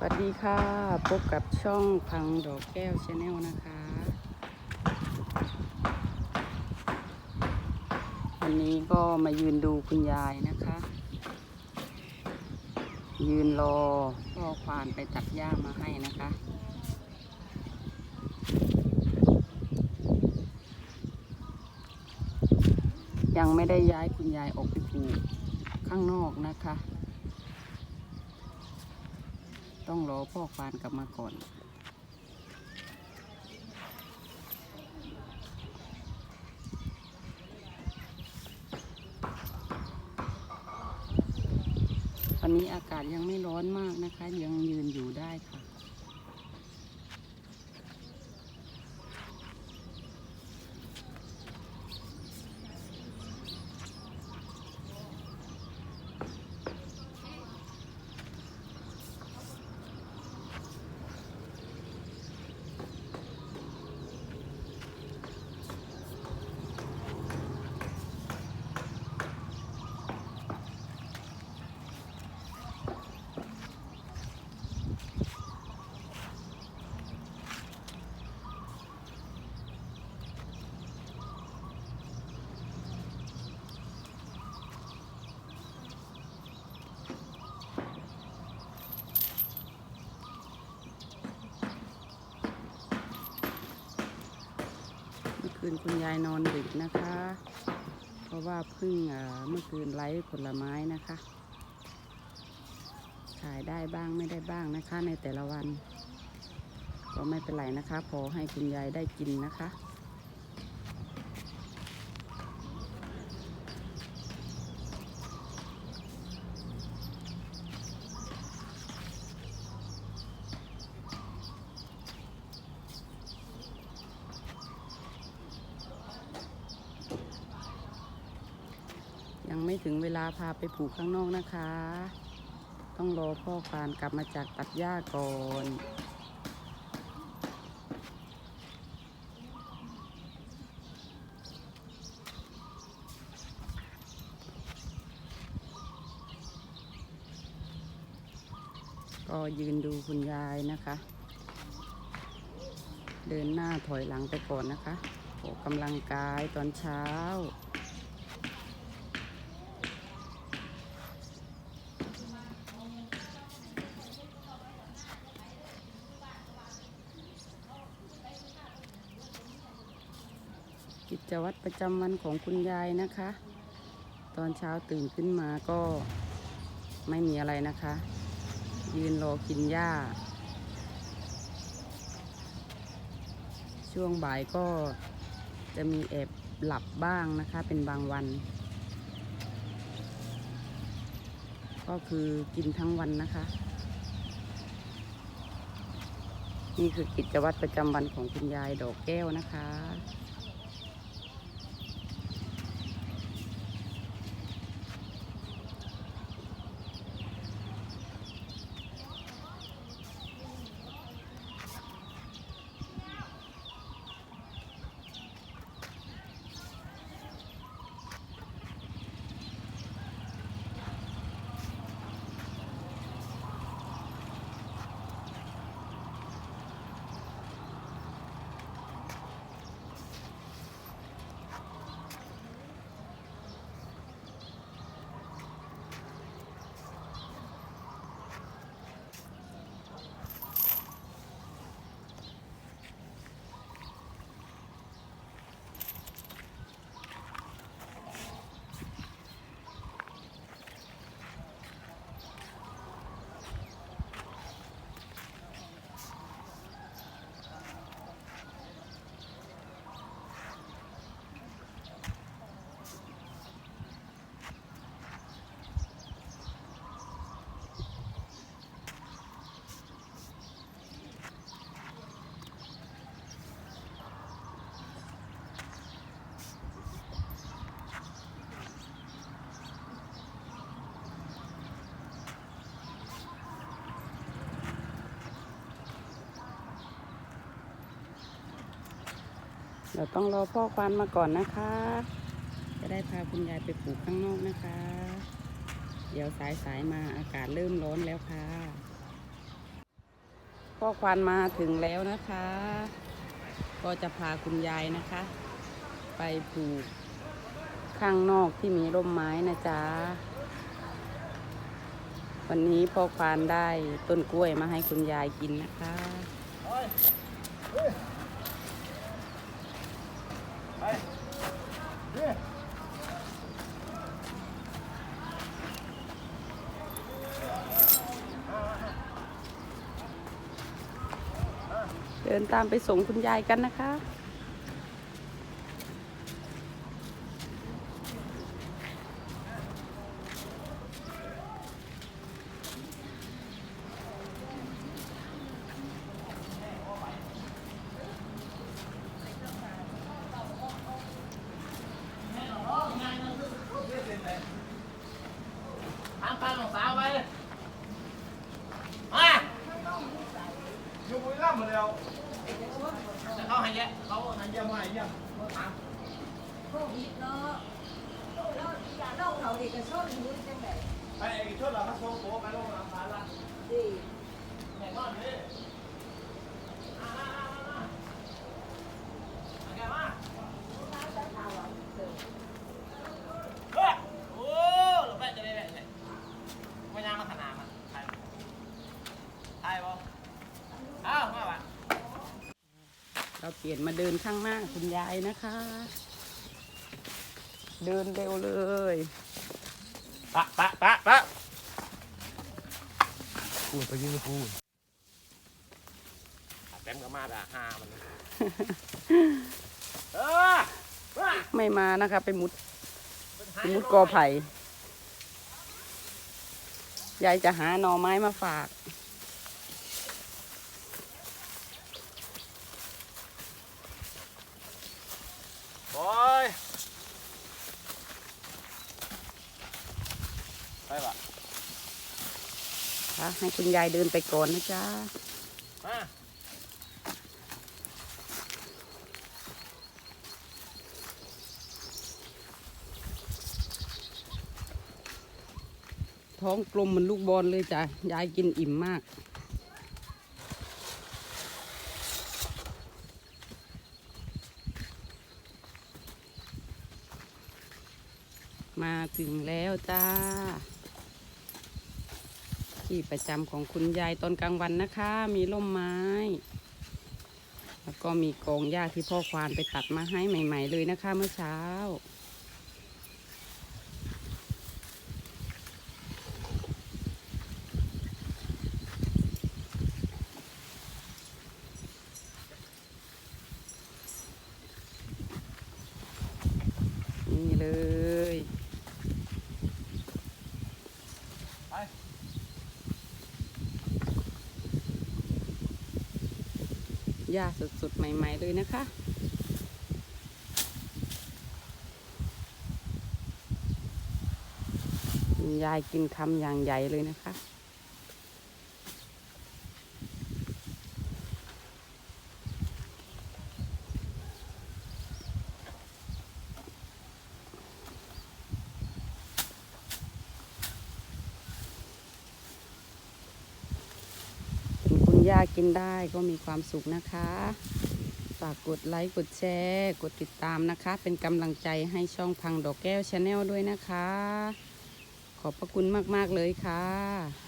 สวัสดีค่ะ พบกับช่องพังดอกแก้วชาแนลนะคะ วันนี้ก็มายืนดูคุณยายนะคะ ยืนรอพ่อควานไปตัดหญ้ามาให้นะคะ ยังไม่ได้ย้ายคุณยายออกไปปลูกข้างนอกนะคะ ต้องรอพ่อควานกลับมาก่อน วันนี้อากาศยังไม่ร้อนมากนะคะ ยังยืนอยู่ได้ค่ะ นคุณยายนอนดึกนะคะ เพราะว่าเพิ่งเอ่อเมื่อคืนไลฟ์ผลไม้นะคะ ขายได้บ้างไม่ได้บ้างนะคะในแต่ละวัน ก็ไม่เป็นไรนะคะ พอให้คุณยายได้กินนะคะ ยังไม่ถึงเวลาพาไปปลูกข้างนอกนะคะ ต้องรอพ่อควานกลับมาจากตัดหญ้าก่อนก็ยืนดูคุณยายนะคะ เดินหน้าถอยหลังไปก่อนนะคะออกกำลังกายตอนเช้า จวัตรประจำวันของคุณยายนะคะ ตอนเช้าตื่นขึ้นมาก็ไม่มีอะไรนะคะ ยืนรอกินหญ้า ช่วงบ่ายก็จะมีแอบหลับบ้างนะคะ เป็นบางวัน ก็คือกินทั้งวันนะคะ นี่คือกิจวัตรประจำวันของคุณยายดอกแก้วนะคะ เดี๋ยวต้องรอพ่อควานมาก่อนนะคะ จะได้พาคุณยายไปปลูกข้างนอกนะคะ เดี๋ยวสายสายมาอากาศเริ่มร้อนแล้วค่ะ พ่อควานมาถึงแล้วนะคะ ก็จะพาคุณยายนะคะ ไปปลูกข้างนอกที่มีร่มไม้นะจ๊ะ วันนี้พ่อควานได้ต้นกล้วยมาให้คุณยายกินนะคะ เดินตามไปส่งคุณยายกันนะคะ ทางฟังของสาวไปมา อยู่บุรีรัมย์มาแล้ว จะเข้าให้แยะเขา หายเยี่ยมมาหายเยี่ยม โควิดเนาะแล้วอย่าเล่าเขาเอกชนรู้จังไดไอ้ไอ้ช่วยเรามาส่โป๊ะไปลงน้ำตาละดีไหนก่อนดิมามามามามาโอเคมาเฮ้ยโอ้หลบไปจะได้ไหนไม่ยางมาขนาดมันใช่ใช่ป่ะอ้าวมาว่ะเราเปลี่ยนมาเดินข้างหน้าคุณยายนะคะ เดินเร็วเลยปะปะปะปะพูดไปยืนพูดแต้มก็มาด่าฮามันเออว่าไม่มานะคะไปมุดไปมุดกอไผ่ยายจะหาหน่อไม้มาฝากโอ้ย ไปปะค่ะให้คุณยายเดินไปก่อนนะจ๊ะมาท้องกลมเหมือนลูกบอลเลยจ้ะ ยายกินอิ่มมาก มาถึงแล้วจ้า ที่ประจำของคุณยายตอนกลางวันนะคะ มีร่มไม้ แล้วก็มีกองหญ้าที่พ่อควานไปตัดมาให้ใหม่ ๆ เลยนะคะเมื่อเช้า นี่เลย ไป ญ้าสดๆ ใหม่ ๆ เลยนะคะ ยายกินคำอย่างใหญ่เลยนะคะ เห็นคุณย่ากินได้ก็มีความสุขนะคะ ฝากกดไลค์กดแชร์ กดติดตามนะคะ เป็นกำลังใจให้ช่องพังดอกแก้วชาแนลด้วยนะคะ ขอบพระคุณมาก ๆ เลยค่ะ